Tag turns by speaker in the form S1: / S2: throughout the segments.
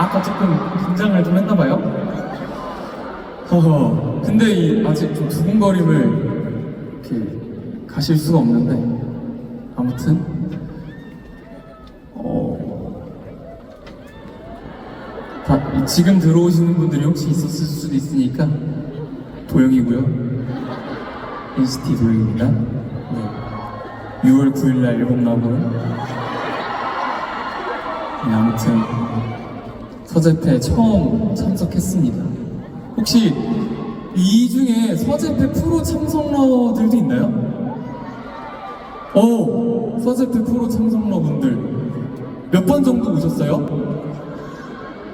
S1: 아까 조금 긴장을 좀 했나봐요. 허허. 근데 이 아직 좀 두근거림을 이렇게 가실 수가 없는데 아무튼 어. 다, 이 지금 들어오시는 분들이 혹시 있었을 수도 있으니까 도영이고요. NCT 도영입니다. 네. 6월 9일 날 앨범 나오고요. 네, 아무튼 서재패 처음 참석했습니다. 혹시 이 중에 서재패 프로 참석러들도 있나요? 오, 서재패 프로 참석러 분들 몇 번 정도 오셨어요?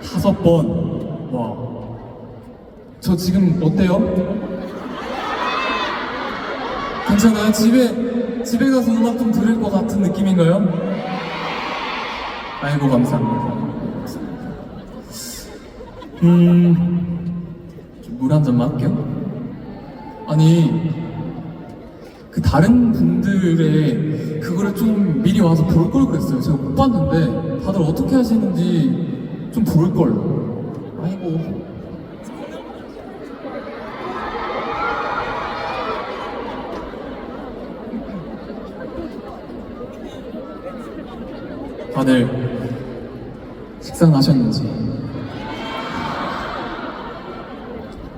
S1: 다섯 번. 와. 저 지금 어때요? 괜찮아요? 집에 집에 가서 음악 좀 들을 것 같은 느낌인가요? 아이고 감사합니다. 음, 물 한 잔만 할게요. 아니, 그 다른 분들의 그거를 좀 미리 와서 볼 걸 그랬어요. 제가 못 봤는데 다들 어떻게 하시는지 좀 볼 걸. 아이고. 다들 식사는 하셨는지.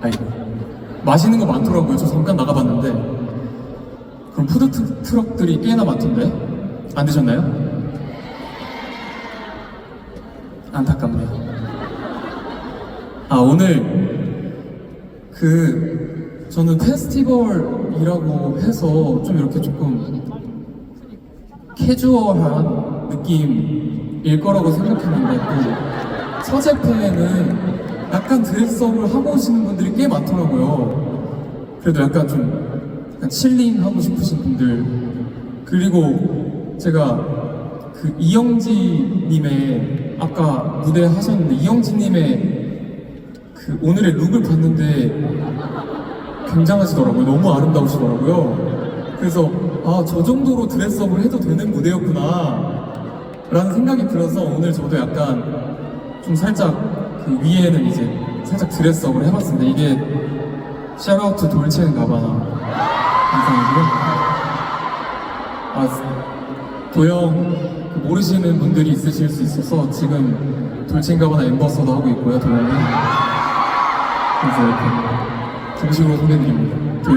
S1: 아이고. 맛있는 거 많더라고요. 저 잠깐 나가봤는데. 그럼 푸드 트- 트럭들이 꽤나 많던데? 안 드셨나요? 안타깝네요. 아, 오늘 그 저는 페스티벌이라고 해서 좀 이렇게 조금 캐주얼한 느낌일 거라고 생각했는데 또 서재패에는 약간 드레스업을 하고 오시는 분들이 꽤 많더라고요. 그래도 약간 좀 약간 칠링 하고 싶으신 분들 그리고 제가 그 이영지님의 아까 무대 하셨는데 이영지님의 그 오늘의 룩을 봤는데 굉장하시더라고요. 너무 아름다우시더라고요. 그래서 아 저 정도로 드레스업을 해도 되는 무대였구나 라는 생각이 들어서 오늘 저도 약간 좀 살짝 그 위에는 이제 살짝 드레스업을 해봤습니다. 이게 샤라우트 돌체는 가바나 영상이고요. 아 도영 그 모르시는 분들이 있으실 수 있어서 지금 돌체인 가바나 엠버서도 하고 있고요. 도영은 그래서 이렇게 정식으로 소개드립니다. 네.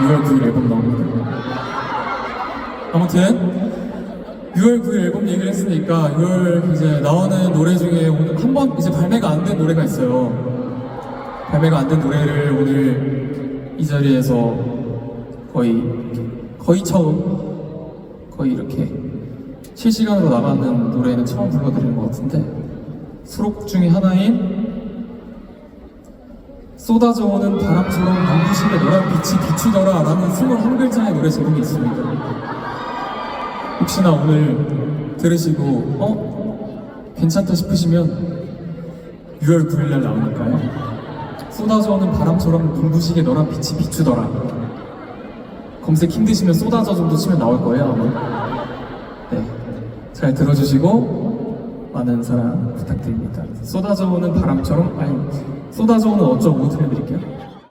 S1: 6월 9일 앨범 나옵니다. 아무튼 6월 9일 앨범 얘기를 했으니까 6월 이제 나오는 노래 중에 오늘 한 번 이제 발매가 안 된 노래가 있어요. 발매가 안 된 노래를 오늘 이 자리에서 거의 거의 처음 거의 이렇게 실시간으로 나가는 노래는 처음 불러드리는 것 같은데 수록 중에 하나인 쏟아져 오는 바람처럼 눈부시게 노란 빛이 비추더라 라는 21글자의 노래 제목이 있습니다. 혹시나 오늘 들으시고 어? 괜찮다 싶으시면 6월 9일 날 나오니까요. 쏟아져 오는 바람처럼 눈부시게 너란 빛이 비추더라. 검색 힘드시면 쏟아져 정도 치면 나올 거예요 아마. 네, 잘 들어주시고 많은 사랑 부탁드립니다. 쏟아져 오는 바람처럼 아니 쏟아져 오는 어쩌고 들려드릴게요.